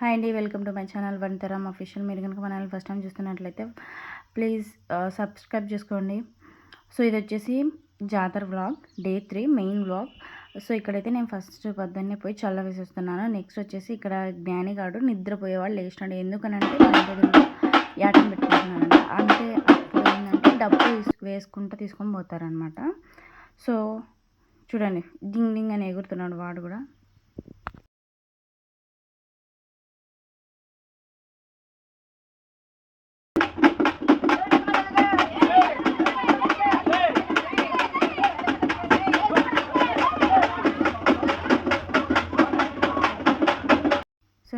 Hi అండి welcome to my channel Vanitharam official. మీరు కనుక మన ఫస్ట్ టైం చూస్తున్నట్లయితే ప్లీజ్ సబ్స్క్రైబ్ చేసుకోండి. సో ఇది వచ్చేసి జాతర vlog day three main vlog. So ఇక్కడైతే నేను ఫస్ట్ పొద్దున్నే పోయి చల్ల వేసేస్తున్నాను. నెక్స్ట్ వచ్చేసి ఇక్కడ జ్ఞానిగాడు నిద్రపోయేవాళ్ళు లేచినాడు. ఎందుకనంటే యాటం పెట్టుకుంటున్నాను అంటే అప్పుడు ఏంటంటే డబ్బు వేసుకుంటూ తీసుకొని పోతారనమాట సో చూడండి డింగ్ డింగ్ అని ఎగురుతున్నాడు వాడు కూడా.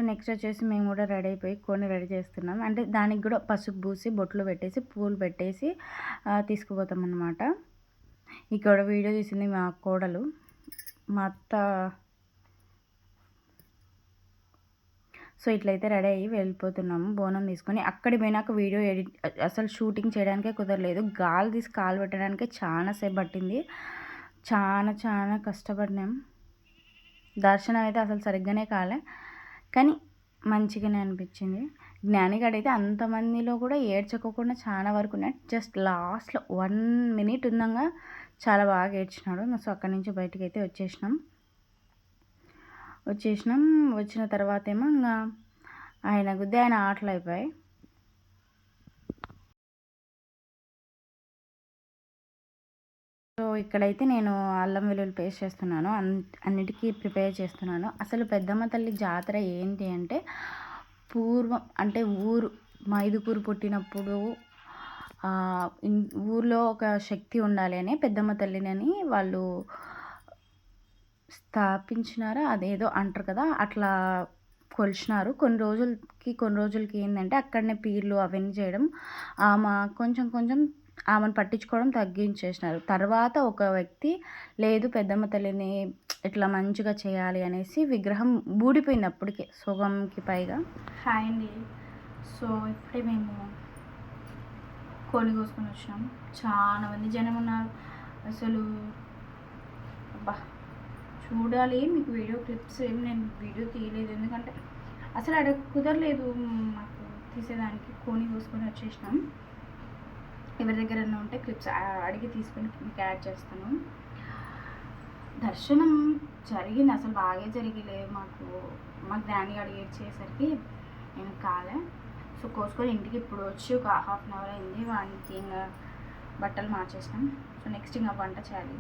నెక్స్ట్ వచ్చేసి మేము కూడా రెడీ అయిపోయి కొన్ని రెడీ చేస్తున్నాం. అంటే దానికి కూడా పసుపు పూసి బొట్లు పెట్టేసి పూలు పెట్టేసి తీసుకుపోతాం అనమాట ఇక్కడ వీడియో తీసింది మా కోడలు. మా అత్త సో ఇట్లయితే రెడీ అయ్యి వెళ్ళిపోతున్నాము బోనం తీసుకొని. అక్కడి పోయినాక వీడియో ఎడిట్ అసలు షూటింగ్ చేయడానికే కుదరలేదు. గాలి తీసి కాలు పెట్టడానికే చాలా సేపు పట్టింది. చాలా చాలా కష్టపడినాం. దర్శనం అయితే అసలు సరిగ్గానే కాలే. కానీ మంచిగానే అనిపించింది. జ్ఞానిగాడైతే అయితే అంతమందిలో కూడా ఏడ్చకోకుండా చాలా వరకు ఉన్నాయి జస్ట్ లాస్ట్లో వన్ మినిట్ ఉందంగా చాలా బాగా ఏడ్చినాడు. సో అక్కడి నుంచి బయటకు అయితే వచ్చేసినాం. వచ్చేసినాం. వచ్చిన తర్వాత ఏమో ఇంకా ఆయన గుద్దే ఆయన ఆటలు అయిపోయాయి. సో ఇక్కడైతే నేను అల్లం వెల్లుల్లి పేస్ట్ చేస్తున్నాను. అన్నిటికీ ప్రిపేర్ చేస్తున్నాను. అసలు పెద్దమ్మ తల్లి జాతర ఏంటి అంటే పూర్వం అంటే ఊరు మైదుకూరు పుట్టినప్పుడు ఊర్లో ఒక శక్తి ఉండాలి అని పెద్దమ్మ తల్లిని వాళ్ళు స్థాపించినారా? అదేదో అంటారు కదా అట్లా కొలిచినారు. కొన్ని రోజులకి కొన్ని రోజులకి ఏంటంటే అక్కడనే పీర్లు అవన్నీ చేయడం ఆమె కొంచెం కొంచెం ఆమెను పట్టించుకోవడం తగ్గించేసినారు. తర్వాత ఒక వ్యక్తి లేదు పెద్దమ్మ తల్లిని ఇట్లా మంచిగా చేయాలి అనేసి విగ్రహం ఊడిపోయింది అప్పటికే సుగంకి పైగా. హాయ్ అండి. సో ఇప్పుడే మేము కోడి కోసుకొని వచ్చినాం. చాలా మంది జనం ఉన్నారు. అసలు అబ్బా చూడాలి. మీకు వీడియో క్లిప్స్ ఏం నేను వీడియో తీయలేదు. ఎందుకంటే అసలు అక్కడ కుదరలేదు మాకు తీసేదానికి. కోని కోసుకొని వచ్చేసినాం. ఎవరి దగ్గర ఉంటే క్లిప్స్ అడిగి తీసుకుని మీకు యాడ్ చేస్తాను. దర్శనం జరిగింది అసలు బాగా జరిగిలే మాకు. మా జ్ఞాని అడిగి వచ్చేసరికి నేను కాలే. సో కోసుకొని ఇంటికి ఇప్పుడు వచ్చి ఒక హాఫ్ అన్ అవర్ అయింది వానికి ఇంకా బట్టలు మార్చేసినాం. సో నెక్స్ట్ ఇంకా వంట చేయాలి.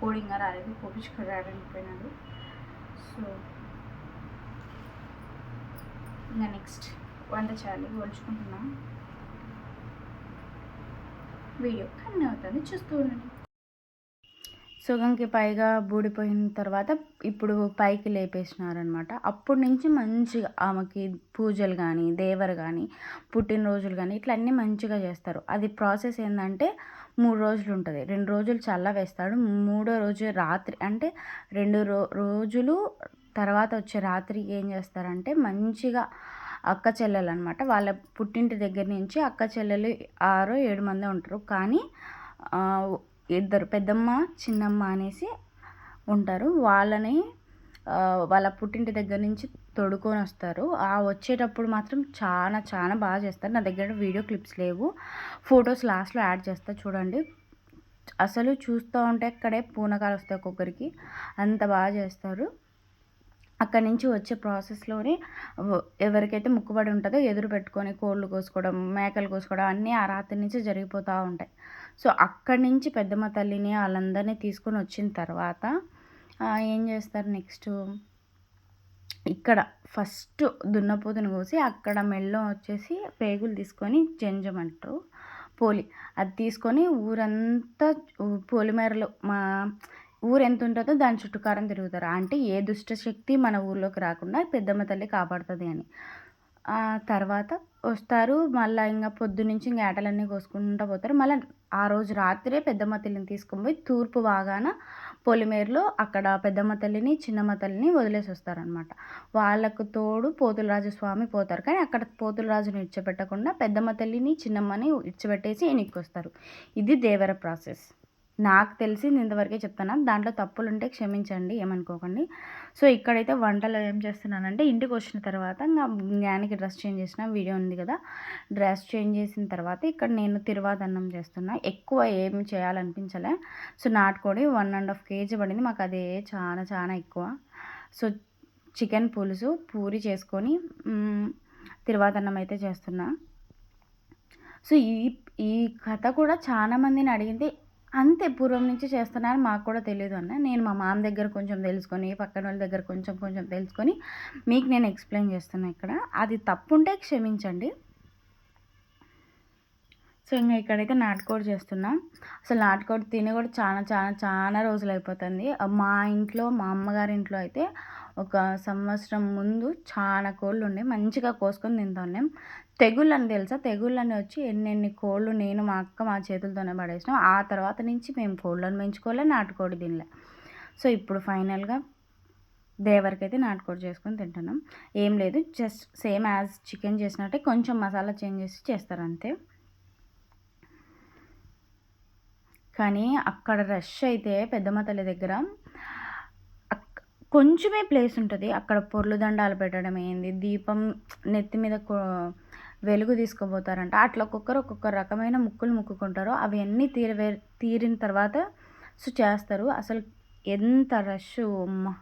కోడి ఇంకా రాలేదు కోపించుకొని రావడానికి సో ఇంకా నెక్స్ట్ వంట చేయాలి ఒలుచుకుంటున్నాం. వీడియో కన్ను అవుతుంది చూస్తూ ఉండండి. సుగంకి పైగా బూడిపోయిన తర్వాత ఇప్పుడు పైకి లేపేసినారనమాట అప్పటి నుంచి మంచిగా ఆమెకి పూజలు కానీ దేవరు కానీ పుట్టినరోజులు కానీ ఇట్లా అన్నీ మంచిగా చేస్తారు. అది ప్రాసెస్ ఏంటంటే మూడు రోజులు ఉంటుంది. రెండు రోజులు చల్ల వేస్తాడు. మూడో రోజు రాత్రి అంటే రెండు రో రోజులు తర్వాత వచ్చే రాత్రి ఏం చేస్తారంటే మంచిగా అక్క చెల్లెలు అనమాట వాళ్ళ పుట్టింటి దగ్గర నుంచి అక్క చెల్లెలు ఆరో ఏడు మంది ఉంటారు. కానీ ఇద్దరు పెద్దమ్మ చిన్నమ్మ అనేసి ఉంటారు. వాళ్ళని వాళ్ళ పుట్టింటి దగ్గర నుంచి తొడుకొని వస్తారు. ఆ వచ్చేటప్పుడు మాత్రం చాలా చాలా బాగా చేస్తారు. నా దగ్గర వీడియో క్లిప్స్ లేవు. ఫొటోస్ లాస్ట్లో యాడ్ చేస్తా చూడండి. అసలు చూస్తూ ఉంటే అక్కడే పూనకాలు వస్తాయి ఒక్కొక్కరికి. అంత బాగా చేస్తారు. అక్కడి నుంచి వచ్చే ప్రాసెస్లోనే ఎవరికైతే ముక్కుబడి ఉంటుందో ఎదురు పెట్టుకొని కోళ్ళు కోసుకోవడం మేకలు కోసుకోవడం అన్నీ ఆ రాత్రి నుంచి జరిగిపోతూ ఉంటాయి. సో అక్కడి నుంచి పెద్దమ్మ తల్లిని వాళ్ళందరినీ తీసుకొని వచ్చిన తర్వాత ఏం చేస్తారు నెక్స్ట్? ఇక్కడ ఫస్ట్ దున్నపోతుని కోసి అక్కడ మెల్లో వచ్చేసి పేగులు తీసుకొని జంజమంటారు. పోలి అది తీసుకొని ఊరంతా పోలిమేరలు మా ఊరు ఎంత ఉంటుందో దాని చుట్టుకారం తిరుగుతారు. అంటే ఏ దుష్టశక్తి మన ఊర్లోకి రాకుండా పెద్దమ్మ తల్లి కాపాడుతుంది అని. తర్వాత వస్తారు. మళ్ళీ ఇంకా పొద్దు నుంచి ఇంకా ఏటలన్నీ కోసుకుంటూ పోతారు. మళ్ళీ ఆ రోజు రాత్రే పెద్దమ్మ తల్లిని తీసుకొని పోయి తూర్పు బాగాన పొలిమేరులో అక్కడ పెద్దమ్మ తల్లిని చిన్నమ్మ తల్లిని వదిలేసి వస్తారనమాట. వాళ్ళకు తోడు పోతులరాజు స్వామి పోతారు. కానీ అక్కడ పోతులరాజుని ఇడ్చిపెట్టకుండా పెద్దమ్మ తల్లిని చిన్నమ్మని ఇడ్చిపెట్టేసి వస్తారు. ఇది దేవర ప్రాసెస్. నాకు తెలిసింది ఇంతవరకే చెప్తాను. దాంట్లో తప్పులు ఉంటే క్షమించండి ఏమనుకోకండి. సో ఇక్కడైతే వంటలు ఏం చేస్తున్నానంటే ఇంటికి వచ్చిన తర్వాత ఇంకా జ్ఞానికి డ్రెస్ చేంజ్ చేసిన వీడియో ఉంది కదా. డ్రెస్ చేంజ్ చేసిన తర్వాత ఇక్కడ నేను తిరువాదన్నం చేస్తున్నా. ఎక్కువ ఏం చేయాలనిపించలే. సో నాటుకోడి వన్ అండ్ హాఫ్ కేజీ పడింది. మాకు అదే చాలా చాలా ఎక్కువ. సో చికెన్ పులుసు పూరి చేసుకొని తిరువాదన్నం అయితే చేస్తున్నా. సో ఈ ఈ కథ కూడా చాలా మందిని అడిగింది. అంతే పూర్వం నుంచి చేస్తున్నారు మాకు కూడా తెలియదు అన్న. నేను మా మామ దగ్గర కొంచెం తెలుసుకొని పక్కన వాళ్ళ దగ్గర కొంచెం కొంచెం తెలుసుకొని మీకు నేను ఎక్స్ప్లెయిన్ చేస్తున్నా ఇక్కడ. అది తప్పుంటే క్షమించండి. సో ఇంకా ఇక్కడైతే నాటుకోడి చేస్తున్నాం. అసలు నాటుకోడి తిని కూడా చాలా చాలా చాలా రోజులు అయిపోతుంది. మా ఇంట్లో మా అమ్మగారి ఇంట్లో అయితే ఒక సంవత్సరం ముందు చాలా కోళ్ళు ఉండే మంచిగా కోసుకొని తింటాం తెగుళ్ళు అని తెలుసా? తెగుళ్ళని వచ్చి ఎన్నెన్ని కోళ్ళు నేను మా అక్క మా చేతులతోనే పడేసినాం. ఆ తర్వాత నుంచి మేము కోళ్ళను పెంచుకోలే నాటుకోడి తినలే. సో ఇప్పుడు ఫైనల్గా దేవరికి అయితే నాటుకోడి చేసుకొని తింటున్నాం. ఏం లేదు జస్ట్ సేమ్ యాజ్ చికెన్ చేసినట్టే కొంచెం మసాలా చేంజ్ చేసి చేస్తారు అంతే. కానీ అక్కడ రష్ అయితే పెద్దమ్మ తల్లి దగ్గర కొంచెమే ప్లేస్ ఉంటుంది. అక్కడ పొర్లు దండాలు పెట్టడం ఏంది దీపం నెత్తి మీద వెలుగు తీసుకుపోతారంట. అట్లా ఒక్కొక్కరు ఒక్కొక్క రకమైన ముక్కులు ముక్కుకుంటారో. అవన్నీ తీరవే తీరిన తర్వాత సో చేస్తారు. అసలు ఎంత రష్ అమ్మ.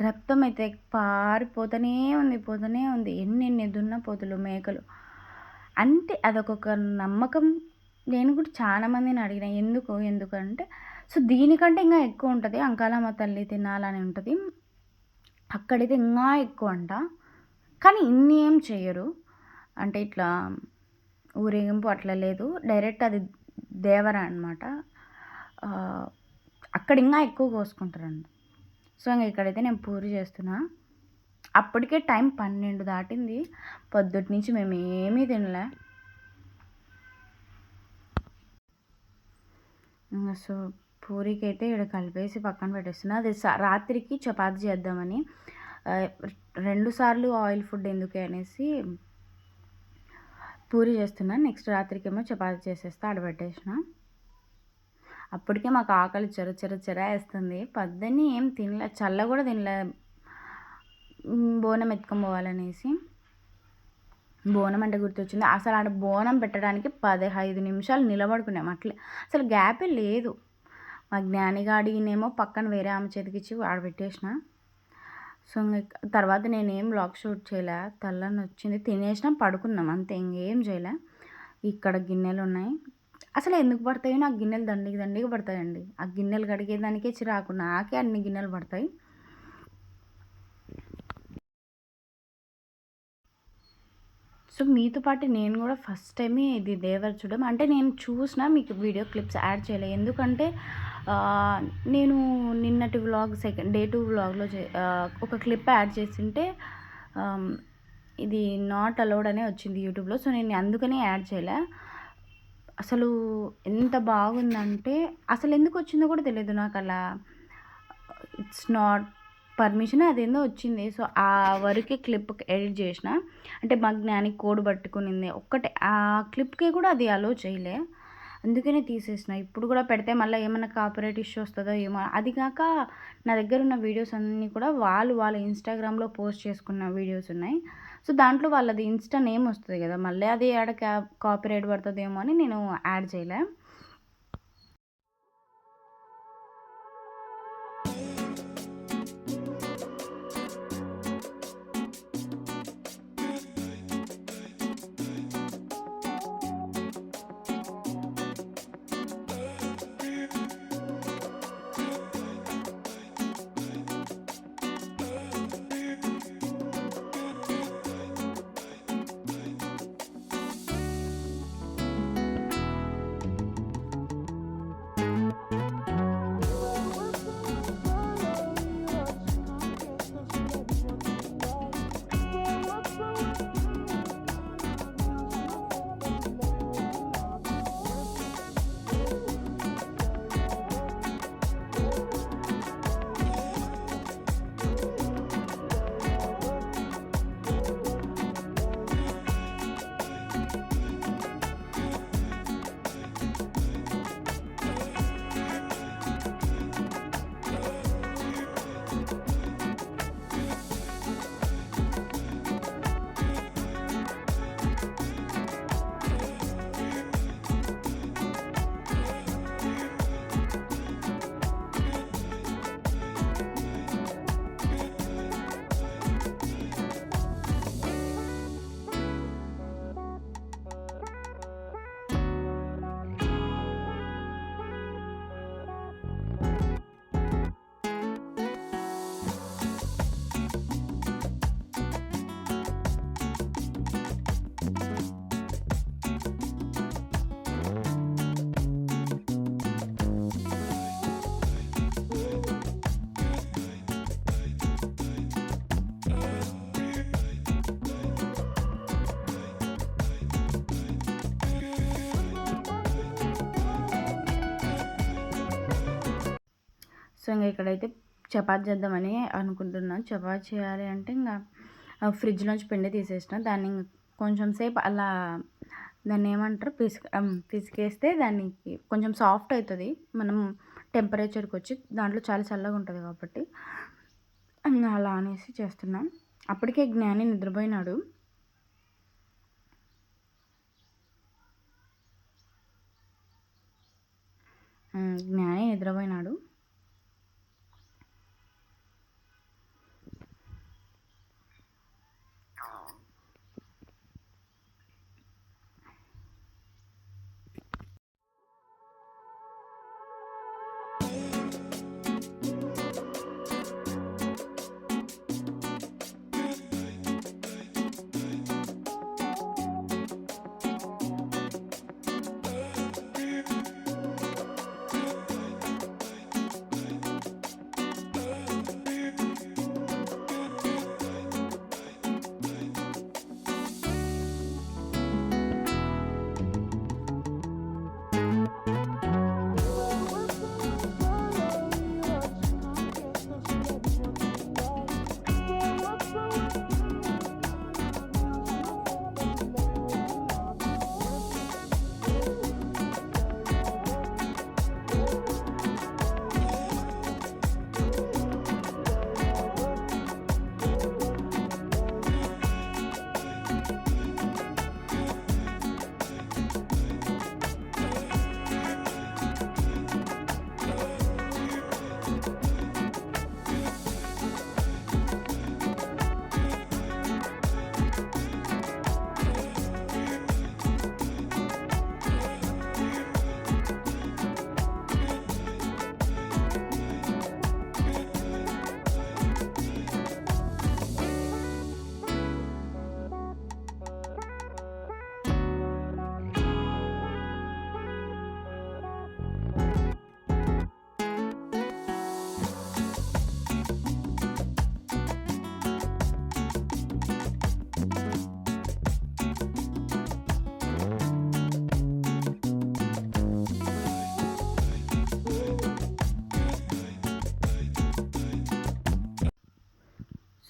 రక్తం అయితే పారిపోతూనే ఉంది పోతూనే ఉంది. ఎన్ని ఎన్ని దున్న పోతులు మేకలు. అంటే అదొక నమ్మకం నేను కూడా చాలా మందిని అడిగిన. ఎందుకు ఎందుకంటే సో దీనికంటే ఇంకా ఎక్కువ ఉంటుంది. అంకాలమ్మ తల్లి తినాలని ఉంటుంది. అక్కడైతే ఇంకా ఎక్కువ అంట. కానీ ఇన్ని ఏం చేయరు అంటే ఇట్లా ఊరేగింపు అట్లా లేదు. డైరెక్ట్ అది దేవర అనమాట అక్కడ ఇంకా ఎక్కువ కోసుకుంటారండి. సో ఇంకా ఇక్కడైతే నేను పూరి చేస్తున్నా. అప్పటికే టైం పన్నెండు దాటింది. పొద్దుటి నుంచి మేము ఏమీ తినలే సో పూరికి అయితే ఇక్కడ కలిపేసి పక్కన పెట్టేస్తున్నా. అది రాత్రికి చపాతి చేద్దామని. రెండు సార్లు ఆయిల్ ఫుడ్ ఎందుకే అనేసి పూరి చేస్తున్నాను నెక్స్ట్ రాత్రికేమో చపాతి చేసేస్తే ఆడబెట్టేసిన. అప్పటికే మాకు ఆకలి చెర చెర చెర వేస్తుంది. పద్దని ఏం తినలే చల్ల కూడా తినలే. బోనం ఎత్తుకొని పోవాలనేసి. బోనం అంటే గుర్తొచ్చింది. అసలు ఆడ బోనం పెట్టడానికి పదహైదు నిమిషాలు నిలబడుకున్నాం. అట్లే అసలు గ్యాపే లేదు. మా జ్ఞానిగాడినేమో పక్కన వేరే ఆమె చేతికిచ్చి ఆడబెట్టేసిన. సో తర్వాత నేనేం బ్లాగ్ షూట్ చేయలే. తల్లని వచ్చింది. తినేసినాం పడుకున్నాం. అంతే ఇంకేం చేయలే. ఇక్కడ గిన్నెలు ఉన్నాయి. అసలు ఎందుకు పడతాయో నాకు గిన్నెలు దండికి దండికి పడతాయండి. ఆ గిన్నెలు కడిగేదానికే చిరాకు. నాకే అన్ని గిన్నెలు పడతాయి. సో మీతో పాటు నేను కూడా ఫస్ట్ టైమే ఇది దేవర్ చూడడం. అంటే నేను చూసిన మీకు వీడియో క్లిప్స్ యాడ్ చేయలేదు ఎందుకంటే నేను నిన్నటి వ్లాగ్ సెకండ్ డే టూ వ్లాగ్లో ఒక క్లిప్ యాడ్ చేసింటే ఇది నాట్ అలౌడ్ అనే వచ్చింది యూట్యూబ్లో సో నేను అందుకనే యాడ్ చేయలే. అసలు ఎంత బాగుందంటే అసలు ఎందుకు వచ్చిందో కూడా తెలియదు నాకు అలా ఇట్స్ నాట్ పర్మిషన్ అదేందో వచ్చింది. సో ఆ వరకే క్లిప్ ఎడిట్ చేసిన. అంటే మా జ్ఞానికి కోడ్ పట్టుకునింది. ఒక్కటే ఆ క్లిప్కి కూడా అది అలో చేయలే. అందుకనే తీసేసిన. ఇప్పుడు కూడా పెడితే మళ్ళీ ఏమైనా కాపరేట్ ఇష్యూ వస్తుందో ఏమో. అది కాక నా దగ్గర ఉన్న వీడియోస్ అన్నీ కూడా వాళ్ళు వాళ్ళ ఇన్స్టాగ్రామ్లో పోస్ట్ చేసుకున్న వీడియోస్ ఉన్నాయి. సో దాంట్లో వాళ్ళది ఇన్స్టా నేమ్ వస్తుంది కదా. మళ్ళీ అది ఆడ క్యా కాపరేట్ పడుతుందేమో అని నేను యాడ్ చేయలే. సో ఇంకా ఇక్కడైతే చపాతి చేద్దామని అనుకుంటున్నాను. చపాతి చేయాలి అంటే ఇంకా ఫ్రిడ్జ్లోంచి పిండి తీసేసిన. దాన్ని కొంచెం సేపు అలా దాన్ని ఏమంటారు? పిసిక పిసికేస్తే దానికి కొంచెం సాఫ్ట్ అవుతుంది. మనం టెంపరేచర్కి వచ్చి దాంట్లో చాలా చల్లగా ఉంటుంది కాబట్టి. అలా అనేసి చేస్తున్నాం. అప్పటికే జ్ఞాని నిద్రపోయినాడు. జ్ఞాని నిద్రపోయినాడు.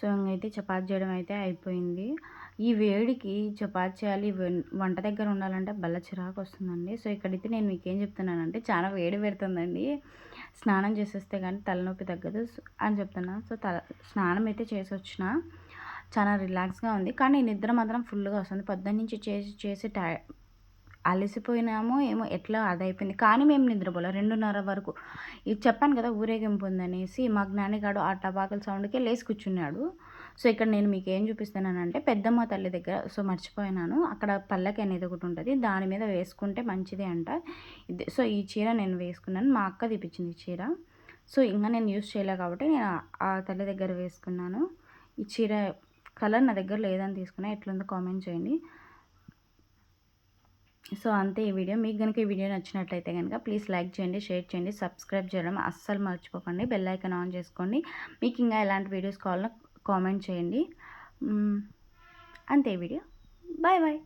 సో అయితే చపాతి చేయడం అయితే అయిపోయింది. ఈ వేడికి చపాతి చేయాలి వంట దగ్గర ఉండాలంటే బల్ల చిరాకు వస్తుందండి. సో ఇక్కడైతే నేను మీకు ఏం చెప్తున్నానంటే చాలా వేడి పెడుతుందండి. స్నానం చేసేస్తే కానీ తలనొప్పి తగ్గదు అని చెప్తున్నాను సో తల స్నానం అయితే చేసి వచ్చిన చాలా రిలాక్స్గా ఉంది. కానీ నిద్ర మాత్రం ఫుల్గా వస్తుంది. పొద్దున్న నుంచి చేసి చేసి టై అలసిపోయినామో ఏమో ఎట్లా అదైపోయింది. కానీ మేము నిద్రపోలే. రెండున్నర వరకు. ఇది చెప్పాను కదా ఊరేగింపు ఉందనేసి మా జ్ఞానిగాడు ఆ టబాకుల సౌండ్కే లేచి కూర్చున్నాడు. సో ఇక్కడ నేను మీకు ఏం చూపిస్తున్నానంటే పెద్దమ్మ తల్లి దగ్గర సో మర్చిపోయినాను. అక్కడ పల్లకి అనేది ఒకటి ఉంటుంది. దాని మీద వేసుకుంటే మంచిది అంట. ఇది సో ఈ చీర నేను వేసుకున్నాను. మా అక్క తెప్పించింది ఈ చీర. సో ఇంకా నేను యూస్ చేయలే కాబట్టి నేను ఆ తల్లి దగ్గర వేసుకున్నాను. ఈ చీర కలర్ నా దగ్గర లేదని తీసుకున్నా ఎట్లుందో కామెంట్ చేయండి. సో అంతే ఈ వీడియో. మీకు కనుక ఈ వీడియో నచ్చినట్లయితే కనుక ప్లీజ్ లైక్ చేయండి షేర్ చేయండి సబ్స్క్రైబ్ చేయడం అస్సలు మర్చిపోకండి. బెల్ ఐకన్ ఆన్ చేసుకోండి. మీకు ఇంకా ఎలాంటి వీడియోస్ కావాలో కామెంట్ చేయండి. అంతే వీడియో. Bye bye.